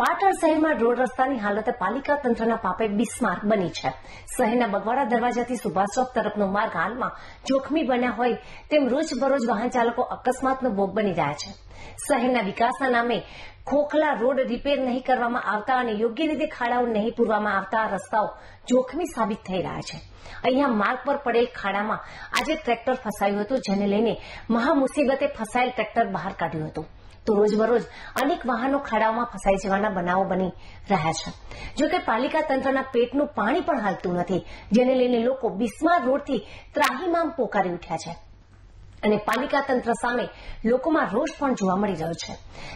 પાટણ શહેરમાં રોડ રસ્તાની હાલત પાલિકા તંત્રના પાપે બિસ્માર્ક બની છે. શહેરના બગવાડા દરવાજાથી સુભાષ ચોક તરફનો માર્ગ હાલમાં જોખમી બન્યા હોય તેમ રોજબરોજ વાહન ચાલકો અકસ્માતનો ભોગ બની રહ્યા છે. શહેરના વિકાસના નામે ખોખલા રોડ રિપેર નહીં કરવામાં આવતા અને યોગ્ય રીતે ખાડાઓ નહીં પૂરવામાં આવતા રસ્તાઓ જોખમી સાબિત થઈ રહ્યા છે. અહીંયા માર્ગ પર પડેલ ખાડામાં આજે ટ્રેક્ટર ફસાયું હતું, જેને લઈને મહામુસીબતે ફસાયેલ ટ્રેક્ટર બહાર કાઢ્યું હતું. તો રોજબરોજ અનેક વાહનો ખાડાઓમાં ફસાઈ જવાના બનાવો બની રહ્યા છે. જો કે પાલિકા તંત્રના પેટનું પાણી પણ હાલતું નથી, જેને લઈને લોકો બિસ્માર રોડથી ત્રાહીમામ પોકારી ઉઠ્યા છે. અને પાલિકા તંત્ર સામે લોકોમાં રોષ પણ જોવા મળી રહ્યો છે.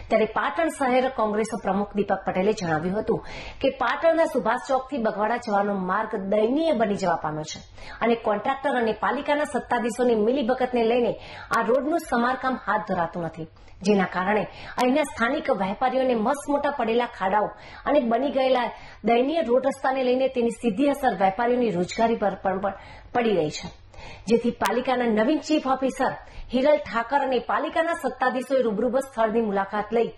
ત્યારે પાટણ શહેર કોંગ્રેસ પ્રમુખ દીપક પટેલે જણાવ્યું હતું કે પાટણના સુભાષ ચોકથી બગવાડા જવાનો માર્ગ દયનીય બની જવા પામ્યો છે અને કોન્ટ્રાક્ટર અને પાલિકાના સત્તાધીશોની મિલીભગતને લઈને આ રોડનું સમારકામ હાથ ધરાતું નથી. જેના કારણે અહીંના સ્થાનિક વેપારીઓને મસમોટા પડેલા ખાડાઓ અને બની ગયેલા દયનીય રોડ રસ્તાને લઈને તેની સીધી અસર વેપારીઓની રોજગારી પર પણ પડી રહી છે. જેથી પાલિકાના નવીન ચીફ ઓફિસર હિરલ ઠાકર અને પાલિકાના સત્તાધીશોએ રૂબરૂ સ્થળની મુલાકાત લઈ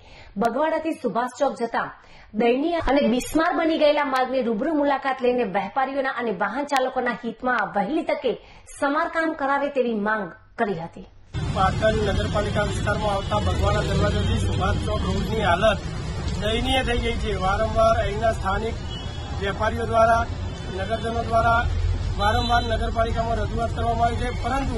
બગવાડાથી સુભાષ ચોક જતા દયનીય અને બિસ્માર બની ગયેલા માર્ગની રૂબરૂ મુલાકાત લઈને વેપારીઓના અને વાહન ચાલકોના હિતમાં વહેલી તકે સમારકામ કરાવે તેવી માંગ કરી હતી. પાટણ નગરપાલિકા વિસ્તારમાં આવતા બગવાડા દરવાજાથી સુભાષ ચોક રોડની હાલત દયનીય થઈ ગઈ છે. વારંવાર અહીંના સ્થાનિક વેપારીઓ દ્વારા, નગરજનો દ્વારા વારંવાર નગરપાલિકામાં રજૂઆત કરવામાં આવી છે, પરંતુ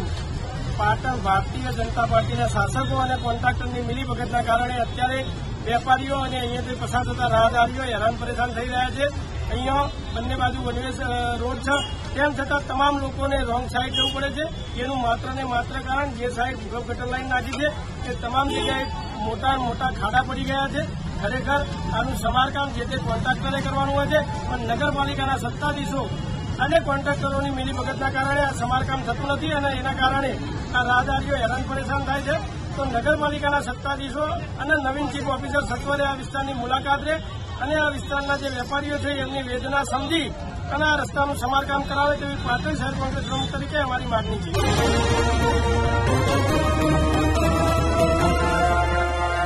પાટણ ભારતીય જનતા પાર્ટીના શાસકો અને કોન્ટ્રાક્ટરની મિલીભગતના કારણે અત્યારે વેપારીઓ અને અહીંયાથી પસાર થતા રાહદારીઓ હેરાન પરેશાન થઈ રહ્યા છે. અહીંયા બંને બાજુ વનવે રોડ છે. તેમ છતાં તમામ લોકોને રોંગ સાઈડ જવું પડે છે. એનું માત્ર ને માત્ર કારણ જે સાઈડ ભૂગર્ભ ગટર લાઈન નાખી છે, તે તમામ જગ્યાએ મોટા મોટા ખાડા પડી ગયા છે. ખરેખર આનું સમારકામ જે તે કોન્ટ્રાક્ટરે કરવાનું હોય છે. પણ નગરપાલિકાના સત્તાધીશો અને કોન્ટ્રાક્ટરોની મિલીભગતના કારણે આ સમારકામ થતું નથી અને એના કારણે આ રાહદારીઓ હેરાન પરેશાન થાય છે. તો નગરપાલિકાના સત્તાધીશો અને નવીન ચીફ ઓફિસર સત્વરે આ વિસ્તારની મુલાકાત લે અને આ વિસ્તારના જે વેપારીઓ છે એમની વેદના સમજી અને આ રસ્તાનું સમારકામ કરાવે તેવી પાટણ શહેર કોંગ્રેસ પ્રમુખ તરીકે અમારી માગણી છે.